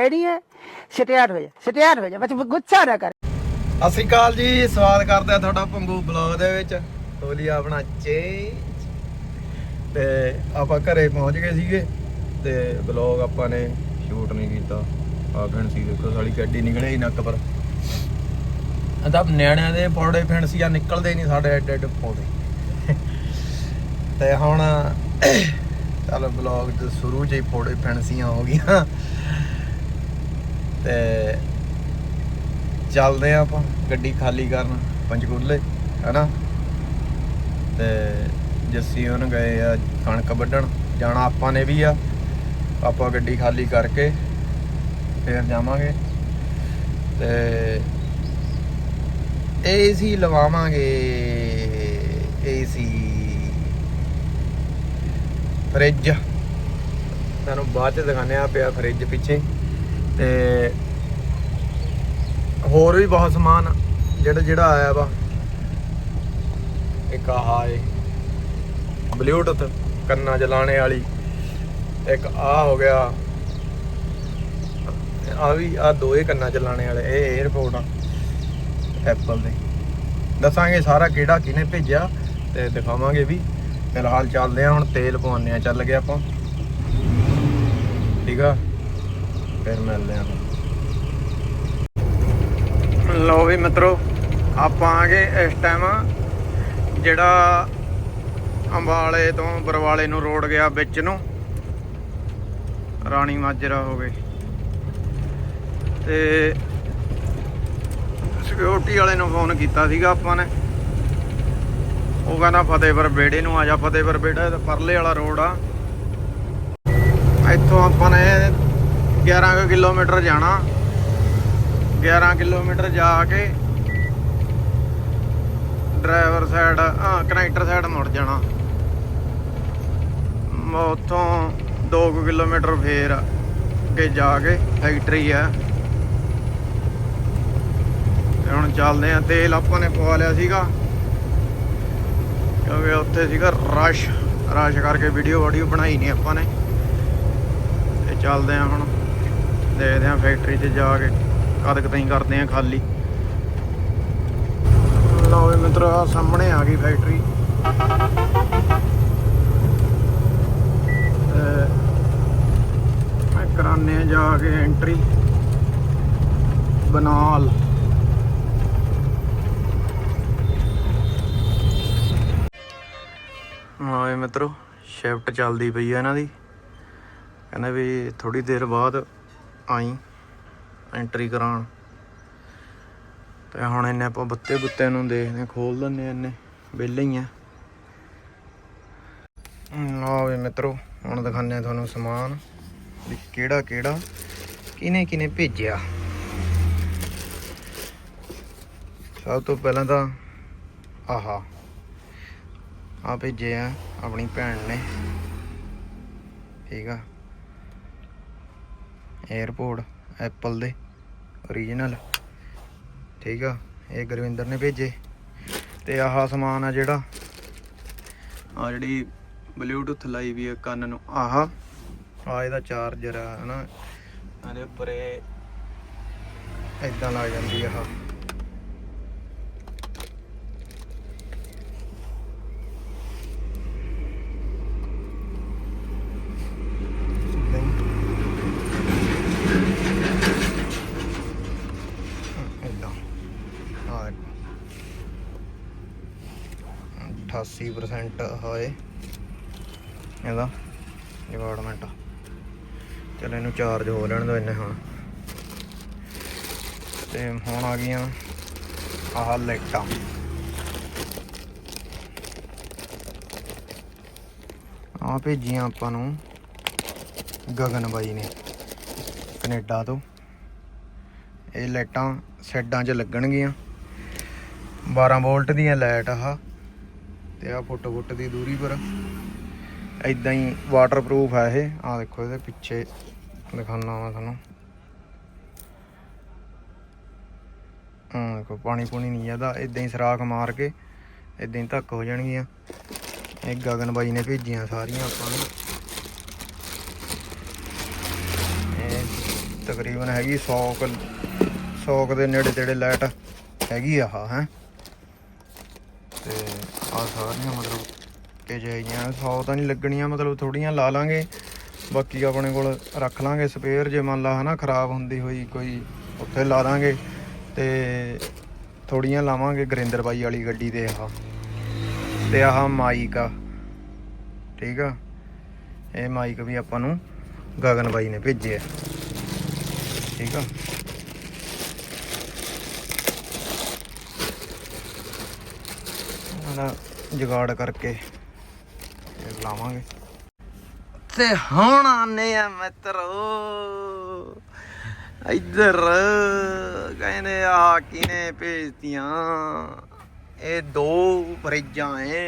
Ready ਹੈ? Start ਹੋ ਜਾ ਸਟਾਰਟ ਹੋ ਜਾ ਬਸ ਗੁੱਸਾ ਨਾ ਕਰ। ਸਤਿ ਸ਼੍ਰੀ ਜੀ, ਸਵਾਗਤ ਕਰਦੇ ਆ ਤੁਹਾਡਾ ਪੰਗੂ ਬਲੌਗ ਦੇ ਵਿੱਚ। ਹੋਲੀ ਆਪਣਾ ਚੇਂਜ ਤੇ ਆਪਾਂ ਘਰੇ ਪਹੁੰਚ ਗਏ ਸੀਗੇ, ਤੇ ਬਲੌਗ ਆਪਾਂ ਨੇ ਸ਼ੂਟ ਨਹੀਂ ਕੀਤਾ। ਆ ਫੈਂਸੀ ਦੇਖੋ, ਸਾਲੀ ਗੱਡੀ ਨਿਕਲੇ ਹੀ ਨੱਕ ਪਰ। ਅਦਾ ਨਿਆਣਿਆਂ ਦੇ ਪੌੜੇ ਫੈਂਸੀਆਂ ਨਿਕਲਦੇ ਨਹੀਂ ਸਾਡੇ ਐਡੇ ਐਡੇ ਪੌੜੇ। ਤੇ ਹੁਣ, ਚੱਲ ਬਲੌਗ ਦੇ ਸ਼ੁਰੂ ਚ ਹੀ ਪੌੜੇ ਫੈਂਸੀਆਂ ਹੋ ਗਈਆਂ। ਤੇ ਚੱਲਦੇ ਆ ਆਪਾਂ, ਗੱਡੀ ਖਾਲੀ ਕਰਨ, ਪੰਚਕੂਲੇ, ਹੈਨਾ? ਤੇ ਜੱਸੀ ਉਹਨ ਗਏ ਆ ਕਣਕ ਵੱਢਣ, ਜਾਣਾ ਆਪਾਂ ਨੇ ਵੀ ਆ। ਆਪਾਂ ਗੱਡੀ ਖਾਲੀ ਕਰਕੇ ਫੇਰ ਜਾਵਾਂਗੇ। ਤੇ ਏਸੀ ਲਵਾਵਾਂਗੇ, ਏਸੀ। ਫ੍ਰਿਜ। ਤੁਹਾਨੂੰ ਬਾਅਦ ਚ ਦਿਖਾਣੇ ਆ ਪਿਆ ਫ੍ਰਿਜ ਪਿੱਛੇ। ਤੇ ਹੋਰ ਵੀ ਬਹੁਤ ਸਮਾਨ ਜਿਹੜਾ ਜਿਹੜਾ ਆਇਆ ਵਾ। ਇੱਕ ਆਹ ਏ ਬਲੂਟੁੱਥ ਕੰਨਾਂ 'ਚ ਵਾਲੀ। ਇੱਕ ਆ ਹੋ ਗਿਆ। ਆ ਵੀ ਆ ਦੋਏ ਕੰਨਾਂ ਚਲਾਣੇ ਵਾਲੇ, ਇਹ 에어ਪੋਰਟ ਆ ਐਪਲ ਦੇ। ਦੱਸਾਂਗੇ ਸਾਰਾ ਕਿਹੜਾ ਕਿਹਨੇ ਭੇਜਿਆ ਤੇ ਦਿਖਾਵਾਂਗੇ ਵੀ। ਫਿਲਹਾਲ ਚੱਲਦੇ ਆ ਹੁਣ, ਤੇਲ ਪਵਾਉਂਦੇ ਆ, ਚੱਲ ਗਏ ਆਪਾਂ। ਠੀਕ ਆ? ਫਿਰ ਮਿਲਦੇ ਆ ਲੋ ਵੀ ਮਿੱਤਰੋ, ਆਪਾਂ ਆ ਗਏ ਇਸ ਟਾਈਮ ਜਿਹੜਾ ਅੰਬਾਲੇ ਤੋਂ ਬਰਵਾਲੇ ਨੂੰ ਰੋਡ ਗਿਆ ਵਿੱਚ ਨੂੰ। ਰਾਣੀ ਮਾਜਰਾ ਹੋ ਗਏ। ਤੇ ਸਿਕਿਉਰਿਟੀ ਵਾਲੇ ਨੂੰ ਫੋਨ ਕੀਤਾ ਸੀਗਾ ਆਪਾਂ ਨੇ। ਉਹ ਕਹਿੰਦਾ ਫਤਿਹਪੁਰ ਬੇੜੇ ਨੂੰ ਆ ਜਾ, ਫਤਿਹਪੁਰ ਬੇੜਾ ਪਰਲੇ ਵਾਲਾ ਰੋਡ ਆ। ਇੱਥੋਂ ਆਪਾਂ ਨੇ 11 ਕੁ ਕਿਲੋਮੀਟਰ ਜਾਣਾ। 11 ਕਿਲੋਮੀਟਰ ਜਾ ਕੇ ਡਰਾਈਵਰ ਸਾਈਡ ਹਾਂ ਕਨੈਕਟਰ ਸਾਈਡ ਮੁੜ ਜਾਣਾ। ਮ- ਉੱਥੋਂ 2 ਕਿਲੋਮੀਟਰ ਫੇਰ ਅੱਗੇ ਜਾ ਕੇ ਫੈਕਟਰੀ ਆ। ਤੇ ਹੁਣ ਚੱਲਦੇ ਆ, ਤੇਲ ਆਪਾਂ ਨੇ ਪਵਾ ਲਿਆ ਸੀਗਾ। ਕਿਉਂਕਿ ਉੱਥੇ ਸੀਗਾ ਰਸ਼। ਰਸ਼ ਕਰਕੇ ਵੀਡੀਓ ਵਾਡੀਓ ਬਣਾਈ ਨਹੀਂ ਆਪਾਂ ਨੇ। ਤੇ ਚੱਲਦੇ ਆ ਹੁਣ। ਦੇਖਦੇ ਹਾਂ ਫੈਕਟਰੀ 'ਚ ਜਾ ਕੇ ਕਦ ਕਤਾਈ ਕਰਦੇ ਆ ਖਾਲੀ। ਲਓ ਵੀ ਮਿੱਤਰੋ, ਆਹ ਸਾਹਮਣੇ ਆ ਗਈ ਫੈਕਟਰੀ ਮੈਂ ਕਰਾਨੇ ਆ ਜਾ ਕੇ ਐਂਟਰੀ ਬਨਾਲ। ਹਾਂ ਮਿੱਤਰੋ ਸ਼ਿਫਟ ਚੱਲਦੀ ਪਈ ਆ ਇਹਨਾਂ ਦੀ। ਕਹਿੰਦੇ ਵੀ ਥੋੜੀ ਦੇਰ ਬਾਅਦ ਆਈ ਐਂਟਰੀ ਕਰਾਉਣ। ਤੇ ਹੁਣ ਇਹਨੇ ਆਪਾਂ ਬੱਤੇ ਬੁੱਤੇ ਨੂੰ ਦੇਖਦੇ ਹਾਂ, ਖੋਲ ਦਿੰਨੇ ਆ ਇਹਨੇ ਵਿਹਲੇ ਹੀ ਆ। ਲਓ ਵੀ ਮਿੱਤਰੋ ਹੁਣ ਦਿਖਾਉਂਦੇ ਆ ਤੁਹਾਨੂੰ ਸਮਾਨ ਵੀ ਕਿਹੜਾ ਕਿਹੜਾ ਕਿਨੇ ਕਿਨੇ ਭੇਜਿਆ। ਸਭ ਤੋਂ ਪਹਿਲਾਂ ਤਾਂ ਆਹਾ ਆ ਭੇਜੇ ਆ ਆਪਣੀ ਭੈਣ ਨੇ। ਠੀਕ ਆ। 에어ਪੋਰਟ ਐਪਲ ਦੇ ਓਰੀਜਨਲ ਠੀਕ ਆ, ਇਹ ਗੁਰਵਿੰਦਰ ਨੇ ਭੇਜੇ। ਤੇ ਆਹ ਸਮਾਨ ਆ ਜਿਹੜਾ ਆ ਜਿਹੜੀ ਬਲੂਟੁੱਥ ਲਾਈ ਵੀ ਆ ਕੰਨ ਨੂੰ। ਆਹ ਆ ਇਹਦਾ ਚਾਰਜਰ ਆ, ਹਨਾ। ਇਹਦੇ ਉੱਪਰ ਇਹ ਇਦਾਂ ਲੱਗ ਜਾਂਦੀ ਆ ਆਹ ਏਦਾਂ ਹੀ। ਇਦਾਂ ਆ ਦੇਖੋ 88% ਹੋਏ। ਇਹਦਾ ਡਿਪਾਰਟਮੈਂਟ ਚਲ ਇਹਨੂੰ ਚਾਰਜ ਹੋ ਲੈਣ ਦੋ ਇਹਨੇ ਹੁਣ ਤੇ ਹੁਣ ਆ ਗਈਆਂ ਆਹ ਲਾਈਟਾਂ। ਆ ਭੇਜੀਆਂ ਆਪਾਂ ਨੂੰ ਗਗਨ ਬਾਈ ਨੇ, ਕੈਨੇਡਾ ਤੋਂ। ਇਹ ਲਾਈਟਾਂ ਸੈੱਡਾਂ 'ਚ ਲੱਗਣਗੀਆਂ। 12 ਵੋਲਟ ਦੀਆਂ ਲਾਈਟ ਆਹ। ਤੇ ਆ ਫੁੱਟ ਫੁੱਟ ਦੀ ਦੂਰੀ ਪਰ। ਇਦਾਂ ਹੀ ਵਾਟਰਪ੍ਰੂਫ ਹੈ ਇਹ। ਆ ਦੇਖੋ ਇਹਦੇ ਪਿੱਛੇ ਦਿਖਾਉਣਾ ਵਾ ਤੁਹਾਨੂੰ। ਹਾਂ ਦੇਖੋ, ਪਾਣੀ ਪੂਣੀ ਨਹੀਂ ਆਦਾ ਇਦਾਂ ਹੀ ਸਰਾਖ ਮਾਰ ਕੇ ਇਦਾਂ ਹੀ ਧੱਕ ਹੋ ਜਾਣਗੀਆਂ। ਇਹ ਗਗਨ ਬਾਈ ਨੇ ਭੇਜੀਆਂ ਸਾਰੀਆਂ ਆਪਾਂ ਨੂੰ। ਇਹ ਤਕਰੀਬਨ ਹੈਗੀ 100 ਕੁ 100 ਕੁ ਦੇ ਨੇੜੇ ਤੇੜੇ ਲਾਈਟ ਹੈਗੀ ਆ ਆਹ, ਹੈ। ਤੇ ਆ ਸਾਰੀਆਂ ਮਤਲਬ ਕਿ ਜਾਈਆਂ 100 ਤਾਂ ਨਹੀਂ ਲੱਗਣੀਆਂ, ਮਤਲਬ ਥੋੜੀਆਂ ਲਾ ਲਾਂਗੇ। ਬਾਕੀ ਆਪਣੇ ਕੋਲ ਰੱਖ ਲਾਂਗੇ ਸਪੇਅਰ ਜੇ ਮੰਨ ਲਾ ਹਨਾ ਖਰਾਬ ਹੁੰਦੀ ਹੋਈ ਕੋਈ ਉੱਥੇ ਲਾ ਦਾਂਗੇ ਤੇ ਥੋੜੀਆਂ ਲਾਵਾਂਗੇ ਗਰਿੰਦਰ ਬਾਈ ਵਾਲੀ ਗੱਡੀ ਤੇ ਆਹ। ਤੇ ਆਹ ਮਾਈਕ ਆ। ਠੀਕ ਆ? ਇਹ ਮਾਈਕ ਵੀ ਆਪਾਂ ਨੂੰ ਗਗਨ ਬਾਈ ਨੇ ਭੇਜਿਆ। ਠੀਕ ਆ? ਉਹਦਾ ਜੁਗਾੜ ਕਰਕੇ ਇਹ ਲਾਵਾਂਗੇ। ਤੇ ਹੁਣ ਆਨੇ ਆ ਮਿੱਤਰੋ। ਇੱਧਰ ਕਹਿੰਦੇ ਆ ਕਿਨੇ ਭੇਜਤੀਆਂ? ਇਹ ਦੋ ਫਰਿੱਜਾਂ ਏ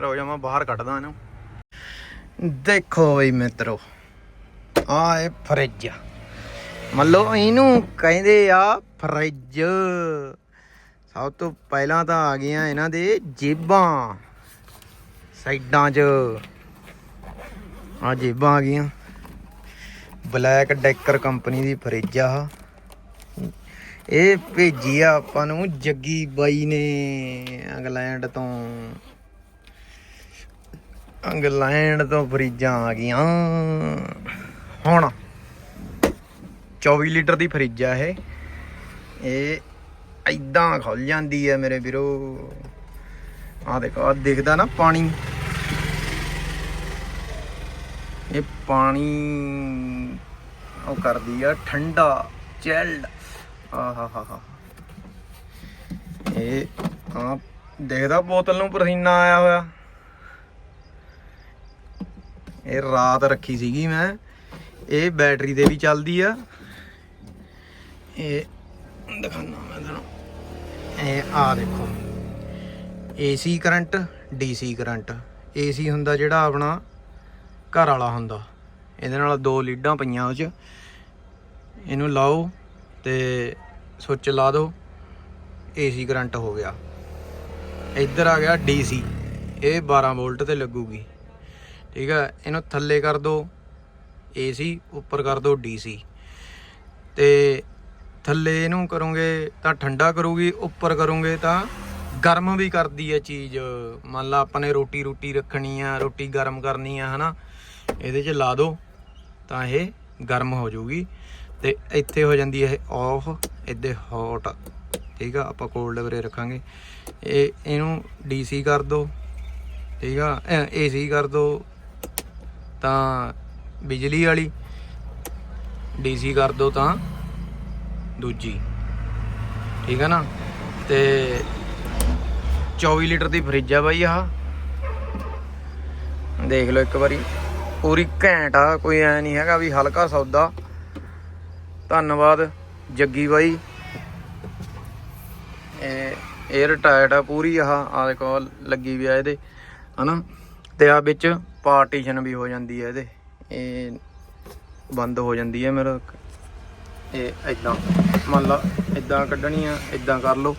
ਰੋਜਾ ਮੈਂ ਬਾਹਰ ਕੱਢਦਾ ਇਹਨੂੰ। ਦੇਖੋ ਬਈ ਮਿੱਤਰੋ, ਆ ਇਹ ਫਰਿੱਜ ਮੰਨ ਲਓ ਇਹਨੂੰ ਕਹਿੰਦੇ ਆ ਫਰਿੱਜ। ਸਭ ਤੋਂ ਪਹਿਲਾਂ ਤਾਂ ਆ ਗਈਆਂ ਇਹਨਾਂ ਦੇ ਜੇਬਾਂ। ਸਾਈਡਾਂ 'ਚ। ਆ ਜੇਬਾਂ ਆ ਗਈਆਂ। ਬਲੈਕ ਡੈਕਰ ਕੰਪਨੀ ਦੀ ਫਰਿੱਜ ਆ ਇਹ ਭੇਜੀ ਆ ਆਪਾਂ ਨੂੰ ਜੱਗੀ ਬਾਈ ਨੇ ਇੰਗਲੈਂਡ ਤੋਂ। ਇੰਗਲੈਂਡ ਤੋਂ ਫਰਿੱਜਾਂ ਆ ਗਈਆਂ। ਹੁਣ 24 ਲੀਟਰ ਦੀ ਫਰਿੱਜ ਆ ਇਹ। ਇਹ ਐਦਾਂ ਖੁੱਲ ਜਾਂਦੀ ਹੈ ਮੇਰੇ ਵੀਰੋ। ਆ ਦੇਖੋ ਆ ਦਿਖਦਾ ਨਾ ਪਾਣੀ। ਇਹ ਪਾਣੀ ਉਹ ਕਰਦੀ ਆ, ਠੰਡਾ, ਚਿਲਡ। ਆਹਾਹਾਹਾ ਇਹ ਆ ਦੇਖਦਾ ਬੋਤਲ ਨੂੰ ਪਸੀਨਾ ਆਇਆ ਹੋਇਆ। ਇਹ ਰਾਤ ਰੱਖੀ ਸੀਗੀ ਮੈਂ। ਇਹ ਬੈਟਰੀ ਤੇ ਵੀ ਚੱਲਦੀ ਆ। ਇਹ ਦਿਖਾਣਾ ਮੈਂ ਤੁਹਾਨੂੰ। ਇਹ ਆ ਦੇਖੋ। AC current DC current. AC ਹੁੰਦਾ ਜਿਹੜਾ ਆਪਣਾ ਘਰ ਵਾਲਾ ਹੁੰਦਾ। ਇਹਦੇ ਨਾਲ ਦੋ ਲੀਡਾਂ ਪਈਆਂ ਉਹ 'ਚ। ਇਹਨੂੰ ਲਾਓ ਤੇ ਸੁੱਚ ਲਾ ਦਿਓ ਏਸੀ ਕਰੰਟ ਹੋ ਗਿਆ। ਇੱਧਰ ਆ ਗਿਆ ਡੀਸੀ ਇਹ 12 ਵੋਲਟ ਤੇ ਲੱਗੂਗੀ। ਠੀਕ ਹੈ ਇਹਨੂੰ ਥੱਲੇ ਕਰ ਦਿਓ ਏਸੀ ਉੱਪਰ ਕਰ ਦਿਓ ਡੀਸੀ ਤੇ ਥੱਲੇ ਇਹਨੂੰ ਕਰੋਗੇ ਤਾਂ ਠੰਡਾ ਕਰੂਗੀ, ਉੱਪਰ ਕਰੋਗੇ ਤਾਂ ਗਰਮ ਵੀ ਕਰਦੀ ਹੈ ਚੀਜ਼। ਮੰਨ ਲਾ ਆਪਾਂ ਨੇ ਰੋਟੀ ਰੋਟੀ ਰੱਖਣੀ ਆ, ਰੋਟੀ ਗਰਮ ਕਰਨੀ ਆ, ਹਨਾ? ਇਹਦੇ 'ਚ ਲਾ ਦਿਓ ਤਾਂ ਇਹ ਗਰਮ ਹੋ ਜਾਊਗੀ। ਤੇ ਇੱਥੇ ਹੋ ਜਾਂਦੀ ਹੈ ਇਹ ਆਫ ਇੱਦੇ ਹੌਟ ਠੀਕ ਆ, ਆਪਾਂ ਕੋਲਡ ਵਰੇ ਰੱਖਾਂਗੇ। ਇਹ, ਇਹਨੂੰ ਡੀਸੀ ਕਰ ਦਿਓ ਠੀਕ ਆ ਏਸੀ ਕਰ ਦਿਓ ਤਾਂ ਬਿਜਲੀ ਵਾਲੀ ਡੀਸੀ ਕਰ ਦਿਓ ਤਾਂ ਦੂਜੀ। ਠੀਕ ਹੈ ਨਾ? ਤੇ 24 ਲੀਟਰ ਦੀ ਫਰਿੱਜ ਆ ਬਾਈ ਆਹ। ਦੇਖ ਲਓ ਇੱਕ ਵਾਰੀ। ਪੂਰੀ ਘੈਂਟ ਆ, ਕੋਈ ਐ ਨਹੀਂ ਹੈਗਾ ਵੀ ਹਲਕਾ ਸੌਦਾ। ਧੰਨਵਾਦ ਜੱਗੀ ਬਾਈ। ਇਹ 에ਅਰ ਟਾਇਟ ਆ ਪੂਰੀ ਆਹ ਆ ਦੇਖੋ ਲੱਗੀ ਵੀ ਆ ਇਹਦੇ, ਹਨਾ? ਤੇ ਆ ਵਿੱਚ ਪਾਰਟੀਸ਼ਨ ਵੀ ਹੋ ਜਾਂਦੀ ਹੈ ਇਹਦੇ। ਇਹ ਬੰਦ ਹੋ ਜਾਂਦੀ ਹੈ ਮੇਰਾ ਇਹ ਇਦਾਂ ਮੰਨ ਲਾ ਇਦਾਂ ਕੱਢਣੀ ਆ ਇਦਾਂ ਕਰ ਲਓ।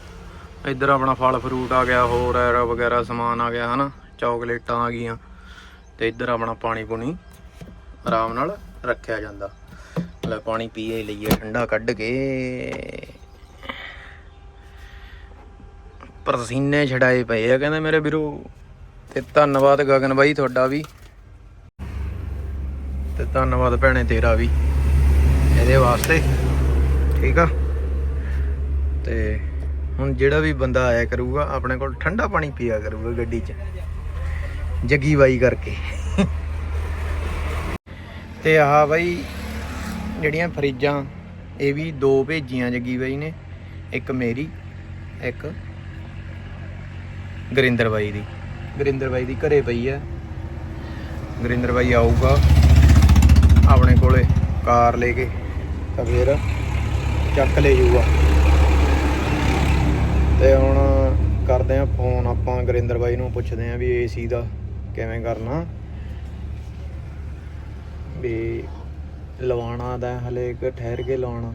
ਇੱਧਰ ਆਪਣਾ ਫਲ ਫਰੂਟ ਆ ਗਿਆ, ਹੋਰ ਐਰਾ ਵਗੈਰਾ ਸਮਾਨ ਆ ਗਿਆ, ਹਨਾ? ਚਾਕਲੇਟਾਂ ਆ ਗਈਆਂ। ਤੇ ਇੱਧਰ ਆਪਣਾ ਪਾਣੀ ਪੁਣੀ ਆਰਾਮ ਨਾਲ ਰੱਖਿਆ ਜਾਂਦਾ। ਲੈ ਪਾਣੀ ਪੀਏ, ਲਈਏ ਠੰਡਾ ਕੱਢ ਕੇ। ਪਰਸੀਨੇ ਛਡਾਏ ਪਏ ਆ, ਕਹਿੰਦੇ ਮੇਰੇ ਵੀਰੋ। ਤੇ ਧੰਨਵਾਦ ਗਗਨ ਬਾਈ ਤੁਹਾਡਾ ਵੀ। ਤੇ ਧੰਨਵਾਦ ਭੈਣੇ ਤੇਰਾ ਵੀ। ਇਹਦੇ ਵਾਸਤੇ। ਠੀਕ ਆ? ਤੇ ਹੁਣ ਜਿਹੜਾ ਵੀ ਬੰਦਾ ਆਇਆ ਕਰੂਗਾ, ਆਪਣੇ ਕੋਲ ਠੰਡਾ ਪਾਣੀ ਪੀਆ ਕਰੂਗਾ ਗੱਡੀ 'ਚ। ਜੱਗੀ ਬਾਈ ਕਰਕੇ। ਤੇ ਆਹ ਬਾਈ, ਜਿਹੜੀਆਂ ਫਰਿੱਜਾਂ, ਇਹ ਵੀ ਦੋ ਭੇਜੀਆਂ ਜੱਗੀ ਬਾਈ ਨੇ। ਇੱਕ ਮੇਰੀ, ਇੱਕ ਗਰਿੰਦਰ ਬਾਈ ਦੀ। ਗਰਿੰਦਰ ਬਾਈ ਦੀ ਘਰੇ ਪਈ ਹੈ ਗੁਰਿੰਦਰ ਬਾਈ ਆਊਗਾ ਆਪਣੇ ਕੋਲੇ ਕਾਰ ਲੈ ਕੇ। ਤਾਂ ਫਿਰ ਚੱਕ ਲੈ ਜੂਗਾ ਤੇ ਹੁਣ ਕਰਦੇ ਆ ਫੋਨ ਆਪਾਂ ਗੁਰਿੰਦਰ ਬਾਈ ਨੂੰ ਪੁੱਛਦੇ ਆ ਵੀ ਏਸੀ ਦਾ ਕਿਵੇਂ ਕਰਨਾ। ਵੀ ਲਵਾਉਣਾ ਦਾ ਹਲੇ ਕਿ ਠਹਿਰ ਕੇ ਲਾਉਣਾ।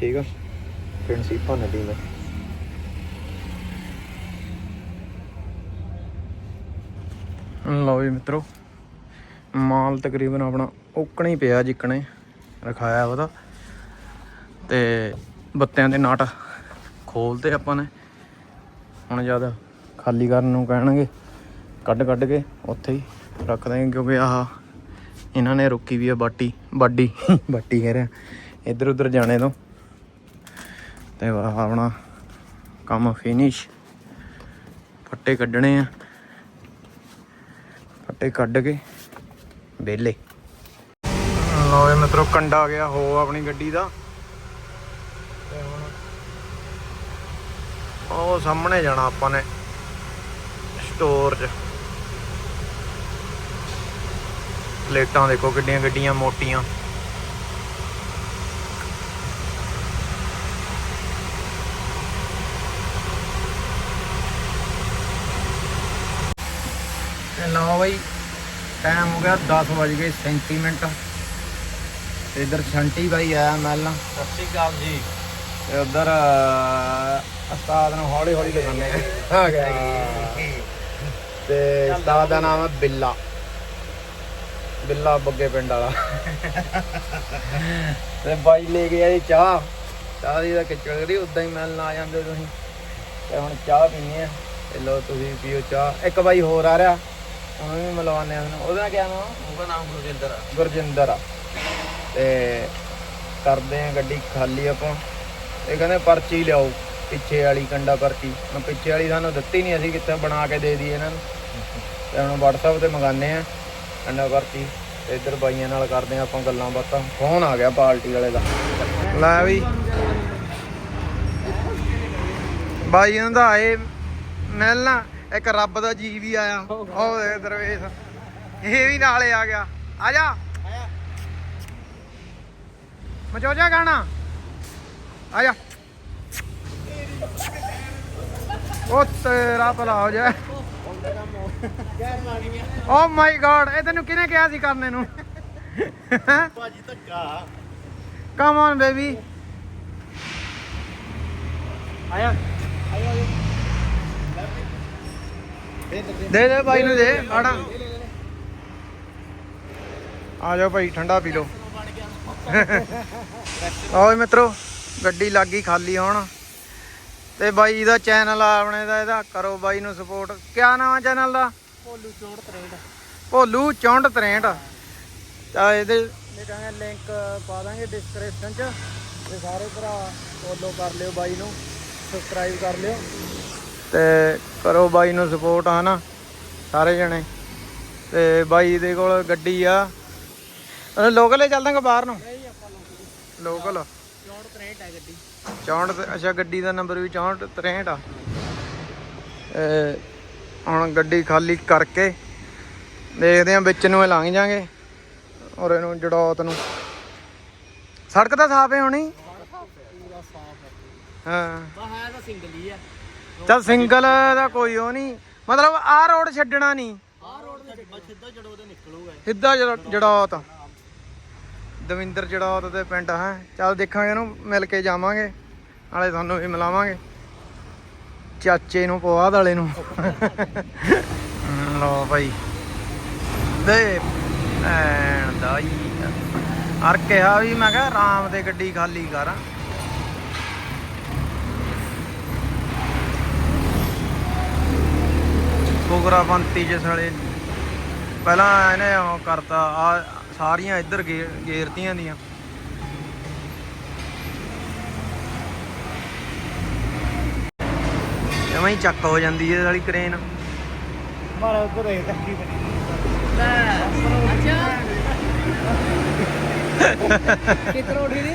ਠੀਕ ਆ? ਪਿੰਡ ਫਿੰਸੀ ਭੰਨਦੀ ਮੈਂ ਲਓ ਜੀ ਮਿੱਤਰੋ, ਮਾਲ ਤਕਰੀਬਨ ਆਪਣਾ ਓਕਣਾ ਹੀ ਪਿਆ ਜਿੱਕਣੇ ਰਖਾਇਆ ਉਹਦਾ। ਤੇ ਬੱਤਿਆਂ ਦੇ ਨਾਟ ਖੋਲਤੇ ਆਪਾਂ ਨੇ। ਹੁਣ ਜਦ ਖਾਲੀ ਕਰਨ ਨੂੰ ਕਹਿਣਗੇ, ਕੱਢ ਕੱਢ ਕੇ ਉੱਥੇ ਹੀ ਰੱਖ ਦਾਂਗੇ ਕਿਉਂਕਿ ਆਹ ਇਹਨਾਂ ਨੇ ਰੋਕੀ ਵੀ ਆ ਬਾਟੀ, ਬਾਡੀ, ਬਾਟੀ ਕਹਿ ਰਿਹਾ। ਇੱਧਰ ਉੱਧਰ ਜਾਣੇ ਤੋਂ। ਤੇ ਆਹ ਆਪਣਾ ਕੰਮ ਫਿਨਿਸ਼ ਫੱਟੇ ਕੱਢਣੇ ਆ। ਫੱਟੇ ਕੱਢ ਕੇ ਵਿਹਲੇ। ਲਓ ਇਹ ਮਿੱਤਰੋ, ਕੰਡਾ ਗਿਆ ਹੋ ਆਪਣੀ ਗੱਡੀ ਦਾ। ਉਹ ਸਾਹਮਣੇ ਜਾਣਾ ਆਪਾਂ ਨੇ ਸਟੋਰ 'ਚ। ਪਲੇਟਾਂ ਦੇਖੋ ਕਿੱਡੀਆਂ ਗੱਡੀਆਂ ਮੋਟੀਆਂ। ਲਓ ਬਈ ਟਾਈਮ ਹੋ ਗਿਆ 10 ਵਜ ਗਏ 37 ਮਿੰਟ। ਤੇ ਇਧਰ ਛੰਟੀ ਬਾਈ ਆਇਆ ਮੈਲਾਂ। ਸਤਿ ਸ਼੍ਰੀ ਅਕਾਲ ਜੀ। ਤੇ ਉਧਰ ਉਸਤਾਦ ਨੂੰ ਹੌਲੀ ਹੌਲੀ ਦਿਖਾਉਂਦੇ ਆ। ਆ ਗਿਆ ਜੀ। ਤੇ ਉਸਤਾਦ ਦਾ ਨਾਮ ਹੈ ਬਿੱਲਾ। ਬਿੱਲਾ ਬੱਗੇ ਪਿੰਡ ਵਾਲਾ। ਤੇ ਬਾਈ ਲੈ ਗਿਆ ਜੀ ਚਾਹ। ਚਾਹ ਦੀ ਤਾਂ ਕਿਚੜ ਕਰੀ ਉਦਾਂ ਹੀ ਮਿਲਣ ਆ ਜਾਂਦੇ ਤੁਸੀਂ। ਤੇ ਹੁਣ ਚਾਹ ਪੀਣੀ ਆ। ਤੇ ਲੋ ਤੁਸੀਂ ਪੀਓ ਚਾਹ। ਇੱਕ ਬਾਈ ਹੋਰ ਆ ਰਿਹਾ। ਉਹਨੂੰ ਵੀ ਮਿਲਵਾਉਂਦੇ ਆ ਉਹਦਾ ਕਿਆ ਨਾਮ? ਉਹਦਾ ਨਾਮ ਗੁਰਜਿੰਦਰ ਆ। ਗੁਰਜਿੰਦਰ ਆ। ਤੇ ਕਰਦੇ ਆ ਗੱਡੀ ਖਾਲੀ ਆਪਾਂ। ਇਹ ਕਹਿੰਦੇ ਪਰਚੀ ਲਿਆਓ ਪਿੱਛੇ ਵਾਲੀ ਕੰਡਾ ਪਰਚੀ। ਮੈਂ ਪਿੱਛੇ ਵਾਲੀ ਸਾਨੂੰ ਦਿੱਤੀ ਨਹੀਂ ਅਸੀਂ ਕਿੱਥੇ ਬਣਾ ਕੇ ਦੇ ਦਈਏ ਇਹਨਾਂ ਨੂੰ। ਤੇ ਹੁਣ WhatsApp ਤੇ ਮੰਗਾਨੇ ਆ ਕੰਡਾ ਪਰਚੀ। ਤੇ ਇੱਧਰ ਬਾਈਆਂ ਨਾਲ ਕਰਦੇ ਆ ਆਪਾਂ ਗੱਲਾਂ ਬਾਤਾਂ। ਫੋਨ ਆ ਗਿਆ ਪਾਰਟੀ ਵਾਲੇ ਦਾ। ਲੈ ਵੀ। ਬਾਈ ਉਹਨਾਂ ਦਾ ਆਏ। ਮਿਲਣਾ ਇੱਕ ਰੱਬ ਦਾ ਜੀ ਵੀ ਆਇਆ। ਉਹ ਦੇਖ ਦਰਵੇਸ਼। ਇਹ ਵੀ ਨਾਲੇ ਆ ਗਿਆ। ਆ ਜਾ। ਮਚੋਜਾ ਗਾਣਾ। ਆ ਜਾ। ਉਹ ਤੇਰਾ ਭਲਾ ਹੋ ਜਾਏ। ਓ ਮਾਈ ਗॉड ਇਹ ਤੈਨੂੰ ਕਿਹਨੇ ਕਿਹਾ ਸੀ ਕਰਨੇ ਨੂੰ? ਭਾਜੀ ਧੱਕਾ। ਕਮ ਔਨ ਬੇਬੀ ਆਇਆ ਦੇ ਦੇ ਬਾਈ ਨੂੰ ਦੇ ਆੜਾ। ਆ ਜਾਓ ਭਾਈ ਠੰਡਾ ਪੀ ਲਓ। ਆਓ ਮਿੱਤਰੋ ਗੱਡੀ ਲੱਗੀ ਖਾਲੀ ਹੁਣ। ਤੇ ਬਾਈ ਦਾ ਚੈਨਲ ਆ ਆਪਣੇ ਦਾ ਇਹਦਾ ਕਰੋ ਬਾਈ ਨੂੰ ਸਪੋਰਟ ਕਿਆ ਨਾਮ ਆ ਚੈਨਲ ਦਾ? ਭੋਲੂ ਚੋੜ ਤਰੇਡ ਭੋਲੂ 6463 ਤਾਂ ਇਹਦੇ ਲਿੰਕ ਪਾ ਦਾਂਗੇ ਡਿਸਕ੍ਰਿਪਸ਼ਨ 'ਚ। ਤੇ ਸਾਰੇ ਭਰਾ ਫੋਲੋ ਕਰ ਲਿਓ ਬਾਈ ਨੂੰ ਸਬਸਕ੍ਰਾਈਬ ਕਰ ਲਿਓ। ਤੇ ਕਰੋ ਬਾਈ ਨੂੰ ਸਪੋਰਟ ਹਨਾ ਸਾਰੇ ਜਣੇ। ਤੇ ਬਾਈ ਦੇ ਕੋਲ ਗੱਡੀ ਆ। ਲੋਕਲ ਹੀ ਚੱਲਦਾਂਗੇ ਬਾਹਰ ਨੂੰ। ਲੋਕਲ ਚੋੜ ਤਰੇਡ ਹੈ। ਗੱਡੀ। 64 ਤੇ- ਅੱਛਾ ਗੱਡੀ ਦਾ ਨੰਬਰ ਵੀ 64 63 ਆ। ਇਹ ਹੁਣ ਗੱਡੀ ਖਾਲੀ ਕਰਕੇ ਦੇਖਦੇ ਆ ਵਿੱਚ ਨੂੰ ਲੰਘ ਜਾਾਂਗੇ ਔਰ ਇਹਨੂੰ ਜੜੌਤ ਨੂੰ। ਸੜਕ ਤਾਂ ਸਾਫ਼ ਹੈ ਹੋਣੀ। ਹੈ ਹਾਂ। ਬਾ ਹੈ ਤਾਂ ਸਿੰਗਲ ਹੀ ਆ। ਚੱਲ ਸਿੰਗਲ ਦਾ ਕੋਈ ਉਹ ਨਹੀਂ। ਮਤਲਬ ਆਹ ਰੋਡ ਛੱਡਣਾ ਨਹੀਂ। ਆਹ ਰੋਡ ਤੇ ਬਸ ਸਿੱਧਾ ਜੜੋ ਤੇ ਨਿਕਲੂਗਾ ਸਿੱਧਾ ਜੜੌਤ। ਦਵਿੰਦਰ ਜੜੌਤ ਦੇ ਪਿੰਡ, ਹੈ। ਚੱਲ ਦੇਖਾਂਗੇ ਇਹਨੂੰ, ਮਿਲ ਕੇ ਜਾਵਾਂਗੇ। ਨਾਲੇ ਤੁਹਾਨੂੰ ਵੀ ਮਿਲਾਵਾਂਗੇ। ਚਾਚੇ ਨੂੰ ਪਵਾਦ ਵਾਲੇ ਨੂੰ। ਲੋ ਭਾਈ। ਦੇ ਐਣ ਦਾ ਅਰ ਕਿਹਾ ਵੀ, ਮੈਂ ਕਿਹਾ ਆਰਾਮ ਤੇ ਗੱਡੀ ਖਾਲੀ ਕਰ। ਬੁਗਰਾ ਬੰਤੀ ਜਿਸ ਵਾਲੇ ਪਹਿਲਾਂ ਇਹਨੇ ਉਹ ਕਰਤਾ ਆ ਸਾਰੀਆਂ ਇੱਧਰ ਗੇਰਤੀਆਂ ਦੀਆਂ। ਐਵੇਂ ਹੀ ਚੱਕ ਹੋ ਜਾਂਦੀ ਹੈ ਵਾਲੀ ਕ੍ਰੇਨ ਮਾਰਾ ਉੱਧਰ ਦੇਖ ਲੈ ਅੱਛਾ ਕਿਤਨਾ ਉੜੀ ਦੀ